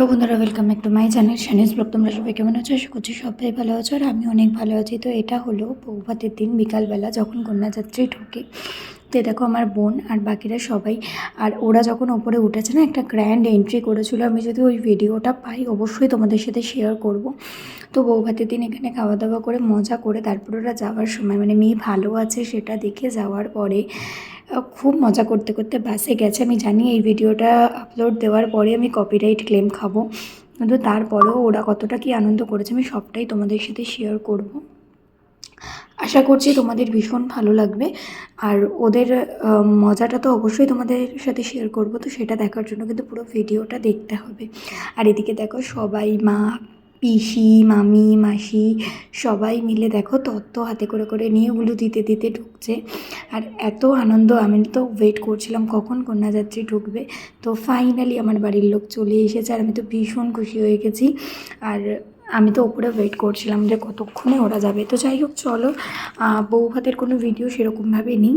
Hello বন্ধুরা welcome back to my channel Shani's blog তোমরা সবাই কেমন আছো? আশা করছি সবাই ভালো আছো আর আমি অনেক ভালো আছি। তো এটা হলো বৌভাতের দিন বিকালবেলা যখন কন্যাযাত্রী ঢোকে। তো দেখো আমার বোন আর বাকিরা সবাই। আর ওরা যখন ওপরে উঠেছে না, একটা গ্র্যান্ড এন্ট্রি করেছিল। আমি যদি ওই ভিডিওটা পাই, অবশ্যই তোমাদের সাথে শেয়ার করব। তো বৌভাতের দিন এখানে খাওয়া দাওয়া করে, মজা করে, তারপর ওরা যাওয়ার সময় মানে মেয়ে ভালো আছে সেটা দেখে যাওয়ার পরে খুব মজা করতে করতে বাসে গেছে। আমি জানি এই ভিডিওটা আপলোড দেওয়ার পরে আমি কপিরাইট ক্লেম খাব। কিন্তু তারপরেও ওরা কতটা কি আনন্দ করেছে আমি সবটাই তোমাদের সাথে শেয়ার করব। আশা করছি তোমাদের ভীষণ ভালো লাগবে। আর ওদের মজাটা তো অবশ্যই তোমাদের সাথে শেয়ার করব। তো সেটা দেখার জন্য কিন্তু পুরো ভিডিওটা দেখতে হবে। আর এদিকে দেখো সবাই, মা পিসি, মামি, মাসি সবাই মিলে দেখো তত্ত্ব হাতে করে করে নিয়ে ওগুলো দিতে দিতে ঢুকছে। আর এত আনন্দ, আমি তো ওয়েট করছিলাম কখন কন্যাযাত্রী ঢুকবে। তো ফাইনালি আমার বাড়ির লোক চলে এসেছে আর আমি তো ভীষণ খুশি হয়ে গেছি। আর আমি তো ওপরে ওয়েট করছিলাম যে কতক্ষণে ওরা যাবে। তো যাই হোক, চলো বউ ভাতের কোনো ভিডিও সেরকমভাবে নেই।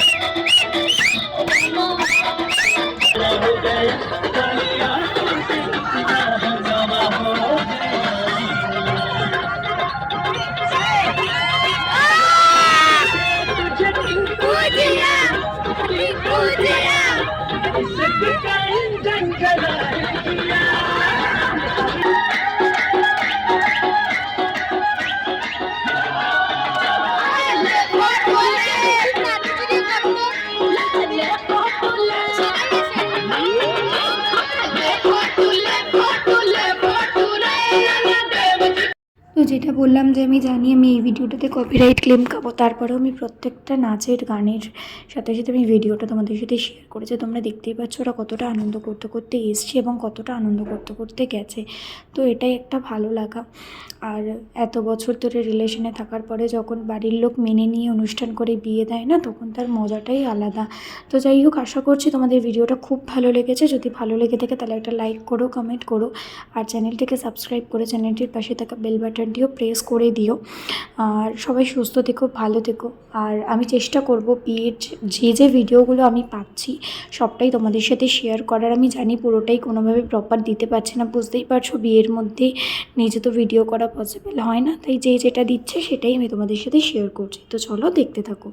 যেটা বললাম যে আমি জানি আমি এই ভিডিওটাতে কপিরাইট ক্লেম খাব তারপরেও আমি প্রত্যেকটা নাচের গানের সাথে সাথে আমি ভিডিওটা তোমাদের সাথে শেয়ার করেছি তোমরা দেখতেই পাচ্ছ ওরা কতটা আনন্দ করতে করতে এসছে এবং কতটা আনন্দ করতে করতে গেছে। তো এটাই একটা ভালো লাগা। আর এত বছর ধরে রিলেশনে থাকার পরে যখন বাড়ির লোক মেনে নিয়ে অনুষ্ঠান করে বিয়ে দেয় না, তখন তার মজাটাই আলাদা। তো যাই হোক, আশা করছি তোমাদের ভিডিওটা খুব ভালো লেগেছে। যদি ভালো লেগে থাকে তাহলে একটা লাইক করো কমেন্ট করো। আর চ্যানেলটিকে সাবস্ক্রাইব করে চ্যানেলটির পাশে থাকা বেল বাটনটিও প্রেস করে দিও। আর সবাই সুস্থ থেকো, ভালো থেকো। আর আমি চেষ্টা করব বিয়ের যে যে ভিডিওগুলো আমি পাচ্ছি, সবটাই তোমাদের সাথে শেয়ার করার। আমি জানি পুরোটাই কোনোভাবে প্রপার দিতে পারছি না। বুঝতেই পারছ বিয়ের মধ্যে নিজে তো ভিডিও করা পসিবল হয় না। তাই যে, যেটা দিচ্ছে সেটাই আমি তোমাদের সাথে শেয়ার করছি। তো চলো দেখতে থাকো।